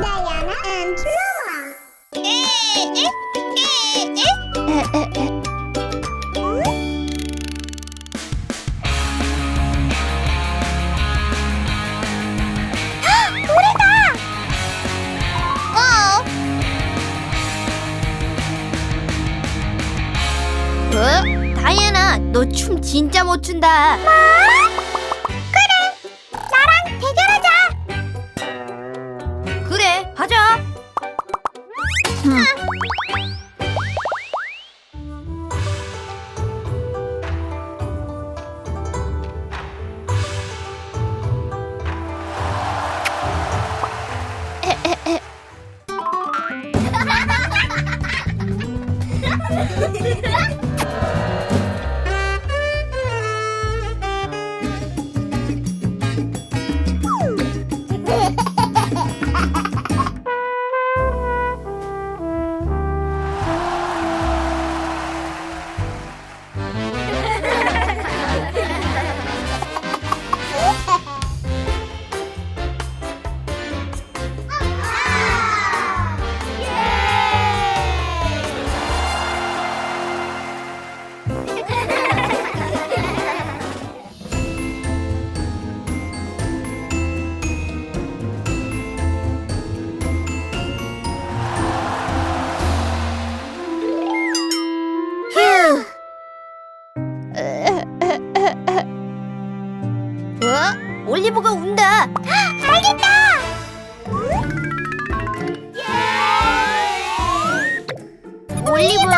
Diana and Noah. 어? 어? 다이애나, 너 춤 진짜 못 춘다. 嗯。 올리브가 운다. 알겠다. 올리브.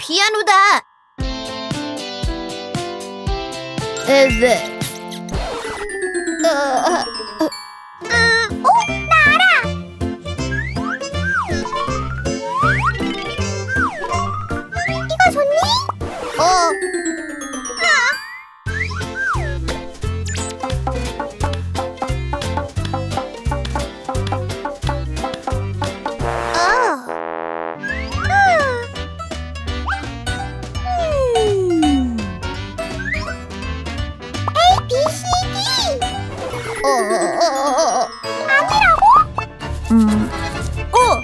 피아노다. 에베. 어, 어, 나 알아. 아니라고? 음. 어.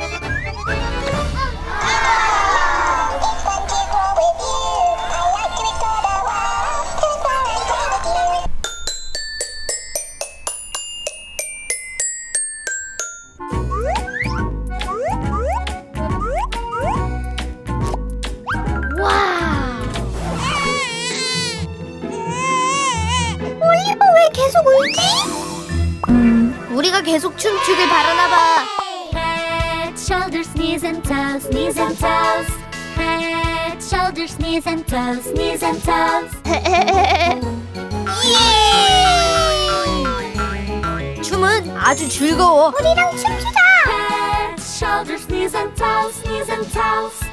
계속 울지? 음, 우리가 계속 춤추길 바라나 봐. Head, shoulders, knees and toes, knees and toes. Head, shoulders, knees and toes, knees and toes. 춤은 아주 즐거워. 우리랑 춤추자. Head, shoulders, knees and toes, knees and toes.